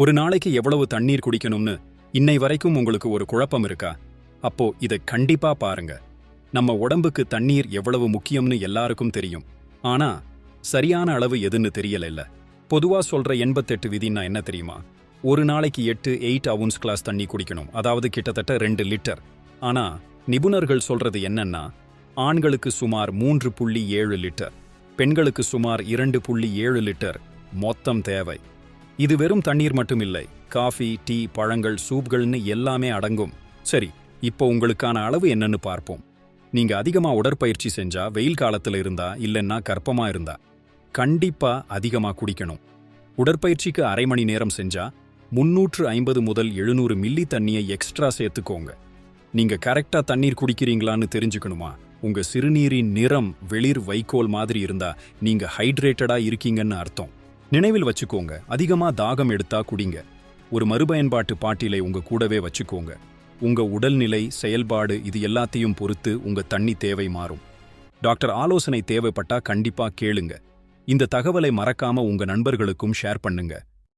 ஒரு நாளைக்கு எவ்வளவு தண்ணீர் குடிக்கணும்னு இன்னை வரைக்கும் உங்களுக்கு ஒரு குழப்பம் இருக்கா? அப்போ இதை கண்டிப்பா பாருங்க. நம்ம உடம்புக்கு தண்ணீர் எவ்வளவு முக்கியம்னு எல்லாருக்கும் தெரியும். ஆனா சரியான அளவு எதுன்னு தெரியல இல்ல பொதுவா சொல்ற எண்பத்தெட்டு விதின்னா என்ன தெரியுமா? ஒரு நாளைக்கு எட்டு எயிட் அவுன்ஸ் கிளாஸ் தண்ணி குடிக்கணும். அதாவது கிட்டத்தட்ட ரெண்டு லிட்டர். ஆனா நிபுணர்கள் சொல்றது என்னன்னா ஆண்களுக்கு சுமார் மூன்று புள்ளி ஏழு லிட்டர். பெண்களுக்கு சுமார் இரண்டு புள்ளி ஏழு லிட்டர். மொத்தம் தேவை. இது வெறும் தண்ணீர் மட்டும் இல்லை காஃபி டீ பழங்கள் சூப்கள்னு எல்லாமே அடங்கும். சரி இப்போ உங்களுக்கான அளவு என்னன்னு பார்ப்போம். நீங்க அதிகமா உடற்பயிற்சி செஞ்சா வெயில் காலத்துல இருந்தா இல்லைன்னா கர்ப்பமா இருந்தா கண்டிப்பா அதிகமா குடிக்கணும். உடற்பயிற்சிக்கு அரை மணி நேரம் செஞ்சா முன்னூற்று ஐம்பது முதல் எழுநூறு மில்லி தண்ணியை எக்ஸ்ட்ரா சேர்த்துக்கோங்க. நீங்க கரெக்டா தண்ணீர் குடிக்கிறீங்களான்னு தெரிஞ்சுக்கணுமா? உங்க சிறுநீரின் நிறம் வெளிர் வைக்கோல் மாதிரி இருந்தா நீங்க ஹைட்ரேட்டடா இருக்கீங்கன்னு அர்த்தம். நினைவில் வச்சுக்கோங்க. அதிகமா தாகம் எடுத்தா குடிங்க. ஒரு மறுபயன்பாட்டு பாட்டிலை உங்க கூடவே வச்சுக்கோங்க. உங்க உடல்நிலை செயல்பாடு இது எல்லாத்தையும் பொறுத்து உங்க தண்ணி தேவை மாறும். டாக்டர் ஆலோசனை தேவைப்பட்டா கண்டிப்பா கேளுங்க. இந்த தகவலை மறக்காம உங்க நண்பர்களுக்கும் ஷேர் பண்ணுங்க.